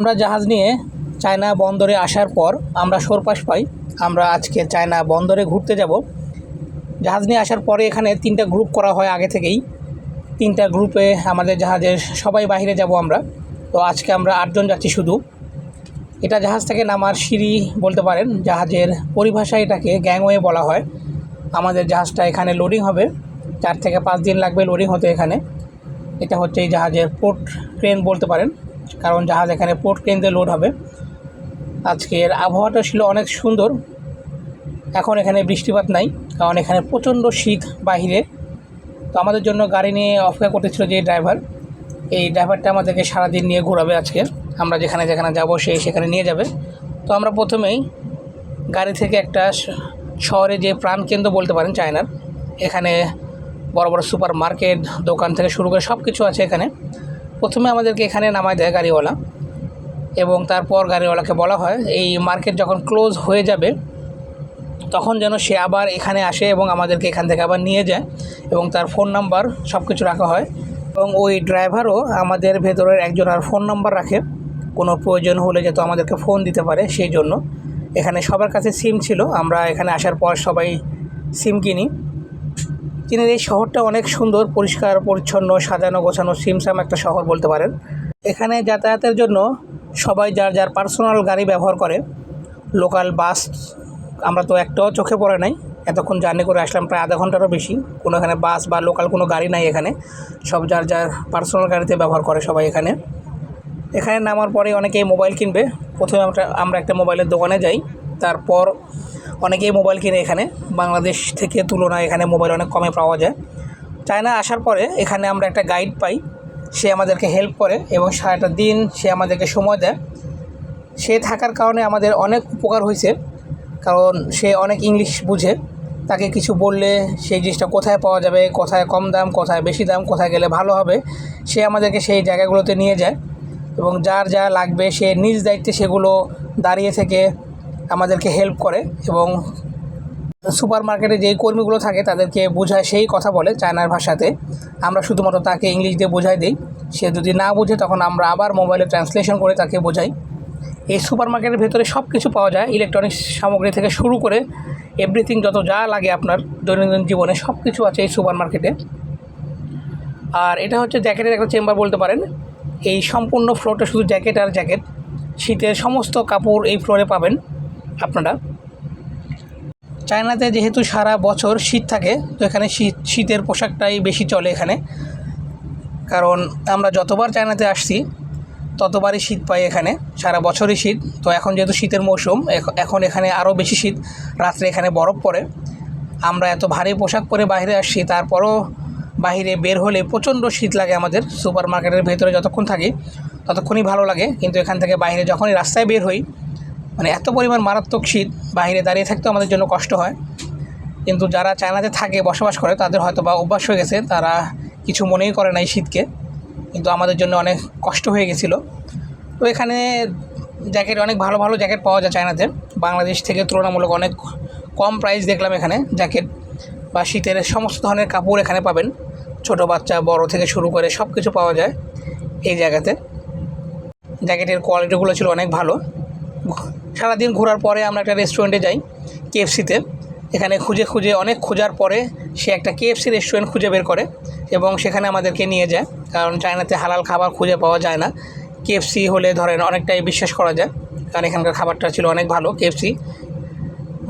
আমরা জাহাজ নিয়ে চায়না বন্দরে আসার পর আমরা সরপাশ পাই। আমরা আজকে চায়না বন্দরে ঘুরতে যাব। জাহাজ নিয়ে আসার পরে এখানে তিনটা গ্রুপ করা হয় আগে থেকেই। তিনটা গ্রুপে আমাদের জাহাজের সবাই বাইরে যাব আমরা। তো আজকে আমরা আটজন যাচ্ছি শুধু। এটা জাহাজ থেকে নামার সিঁড়ি বলতে পারেন। জাহাজের পরিভাষায় এটাকে গ্যাংওয়ে বলা হয়। আমাদের জাহাজটা এখানে লোডিং হবে। চার থেকে পাঁচ দিন লাগবে লোডিং হতে এখানে। এটা হচ্ছে এই জাহাজের পোর্ট ট্রেন বলতে পারেন। কারণ জাহাজ এখানে পোর্ট কেন্দ্রে লোড হবে। আজকের আবহাওয়াটা ছিল অনেক সুন্দর। এখন এখানে বৃষ্টিপাত নাই, কারণ এখানে প্রচণ্ড শীত বাহিরে। তো আমাদের জন্য গাড়ি নিয়ে অপেক্ষা করতেছিল যে ড্রাইভার এই ড্রাইভারটা আমাদেরকে সারাদিন নিয়ে ঘোরাবে আজকে। আমরা যেখানে যেখানে যাব সে সেখানে নিয়ে যাবে। তো আমরা প্রথমেই গাড়ি থেকে একটা শহরে যে প্রাণকেন্দ্র বলতে পারেন চায়নার, এখানে বড় বড় সুপার মার্কেট দোকান থেকে শুরু করে সব কিছু আছে এখানে। প্রথমে আমাদেরকে এখানে নামায় দেয় গাড়িওয়ালা এবং তারপর গাড়িওয়ালাকে বলা হয়। এই মার্কেট যখন ক্লোজ হয়ে যাবে, তখন যেন সে আবার এখানে আসে এবং আমাদেরকে এখান থেকে আবার নিয়ে যায় এবং তার ফোন নাম্বার সব কিছু রাখা হয় এবং ওই ড্রাইভারও আমাদের ভেতরের একজন আর ফোন নাম্বার রাখে। কোনো প্রয়োজন হলে যাতে আমাদেরকে ফোন দিতে পারে, সেই জন্য। এখানে সবার কাছে সিম ছিল, আমরা এখানে আসার পর সবাই সিম কিনি। চীনের এই শহরটা অনেক সুন্দর, পরিষ্কার, পরিচ্ছন্ন, সাজানো, গোছানো, সিমসাম একটা শহর বলতে পারেন। এখানে যাতায়াতের জন্য সবাই যার যার পার্সোনাল গাড়ি ব্যবহার করে লোকাল বাস আমরা তো একটাও চোখে পড়ে নাই। এতক্ষণ জার্নি করে আসলাম, প্রায় আধা ঘন্টারও বেশি। কোনো এখানে বাস বা লোকাল কোনো গাড়ি নাই এখানে। সব যার যার পার্সোনাল গাড়িতে ব্যবহার করে সবাই এখানে। এখানে নামার পরে অনেকেই মোবাইল কিনবে। প্রথমে আমরা আমরা একটা মোবাইলের দোকানে যাই। তারপর অনেকেই মোবাইল কিনে এখানে। বাংলাদেশ থেকে তুলনায় এখানে মোবাইল অনেক কমে পাওয়া যায়। চায়না আসার পরে এখানে আমরা একটা গাইড পাই। সে আমাদেরকে হেল্প করে এবং সারাটা দিন সে আমাদেরকে সময় দেয়। সে থাকার কারণে আমাদের অনেক উপকার হয়েছে। কারণ সে অনেক ইংলিশ বুঝে। তাকে কিছু বললে সেই জিনিসটা কোথায় পাওয়া যাবে, কোথায় কম দাম, কোথায় বেশি দাম, কোথায় গেলে ভালো হবে, সে আমাদেরকে সেই জায়গাগুলোতে নিয়ে যায়। এবং যার যা লাগবে সে নিজ দায়িত্বে সেগুলো দাঁড়িয়ে থেকে আমাদেরকে হেল্প করে এবং সুপার মার্কেটে যেই কর্মীগুলো থাকে তাদেরকে বোঝায়, সেই কথা বলে চায়নার ভাষাতে। আমরা শুধুমাত্র তাকে ইংলিশ দিয়ে বোঝাই দিই। সে যদি না বুঝে তখন আমরা আবার মোবাইলে ট্রান্সলেশন করে তাকে বোঝাই। এই সুপার মার্কেটের ভেতরে সব কিছু পাওয়া যায় ইলেকট্রনিক্স সামগ্রী থেকে শুরু করে এভরিথিং যত যা লাগে আপনার দৈনন্দিন জীবনে সব কিছু আছে এই সুপার মার্কেটে আর এটা হচ্ছে জ্যাকেটের একটা চেম্বার বলতে পারেন। এই সম্পূর্ণ ফ্লোরটা শুধু জ্যাকেট আর জ্যাকেট। শীতের সমস্ত কাপড় এই ফ্লোরে পাবেন। আপনারা? চায়নাতে যেহেতু সারা বছর শীত থাকে, তো এখানে শীত, শীতের পোশাকটাই বেশি চলে এখানে। কারণ আমরা যতবার চায়নাতে আসছি, ততবারই শীত পাই এখানে। সারা বছরই শীত, তো এখন যেহেতু শীতের মৌসুম, এখ- এখন এখানে আরও বেশি শীত, রাত্রে এখানে বরফ পড়ে। আমরা এত ভারী পোশাক পরে বাইরে আসছি, তারপরও বাইরে বের হলে প্রচণ্ড শীত লাগে আমাদের। সুপার মার্কেটের ভেতরে যতক্ষণ থাকি, ততক্ষণই ভালো লাগে। কিন্তু এখান থেকে বাইরে যখনই রাস্তায় বের হই মানে এত পরিমাণ মারাত্মক শীত বাইরে দাঁড়িয়ে থাকতেও আমাদের জন্য কষ্ট হয়। কিন্তু যারা চায়নাতে থাকে, বসবাস করে, তাদের হয়তো বা অভ্যাস হয়ে গেছে, তারা কিছু মনেই করে না এই শীতকে। কিন্তু আমাদের জন্য অনেক কষ্ট হয়ে গেছিল। তো এখানে জ্যাকেট, অনেক ভালো ভালো জ্যাকেট পাওয়া যায় চায়নাতে। বাংলাদেশ থেকে তুলনামূলক অনেক কম প্রাইস দেখলাম এখানে জ্যাকেট। বা শীতের সমস্ত ধরনের কাপড় এখানে পাবেন। ছোট বাচ্চা, বড় থেকে শুরু করে সব কিছু পাওয়া যায় এই জায়গাতে। জ্যাকেটের কোয়ালিটিগুলো ছিল অনেক ভালো। সারাদিন ঘোরার পরে আমরা একটা রেস্টুরেন্টে যাই কেএফসিতে এখানে খুঁজে খুঁজে, অনেক খোঁজার পরে সে একটা কেএফসি রেস্টুরেন্ট খুঁজে বের করে এবং সেখানে আমাদেরকে নিয়ে যায়। কারণ চায়নাতে হালাল খাবার খুঁজে পাওয়া যায় না। কেএফসি হলে ধরেন অনেকটাই বিশ্বাস করা যায়, কারণ এখানকার খাবারটা ছিল অনেক ভালো কেএফসি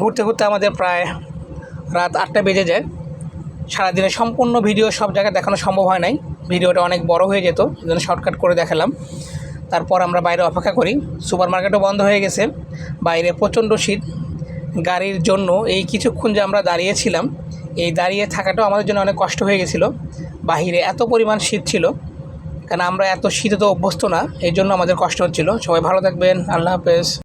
ঘুরতে ঘুরতে আমাদের প্রায় রাত আটটা বেজে যায়। সারাদিনের সম্পূর্ণ ভিডিও সব জায়গায় দেখানো সম্ভব হয় নাই। ভিডিওটা অনেক বড় হয়ে যেত জন্য শর্টকাট করে দেখালাম। তারপর আমরা বাইরে অপেক্ষা করি। সুপার মার্কেটও বন্ধ হয়ে গেছে। বাইরে প্রচণ্ড শীত। গাড়ির জন্য এই কিছুক্ষণ যে আমরা দাঁড়িয়েছিলাম, এই দাঁড়িয়ে থাকাটাও আমাদের জন্য অনেক কষ্ট হয়ে গেছিল। বাহিরে এত পরিমাণ শীত ছিল কারণ আমরা এত শীতে তো অভ্যস্ত না, এই জন্য আমাদের কষ্ট হচ্ছিল। সবাই ভালো থাকবেন। আল্লাহ হাফেজ।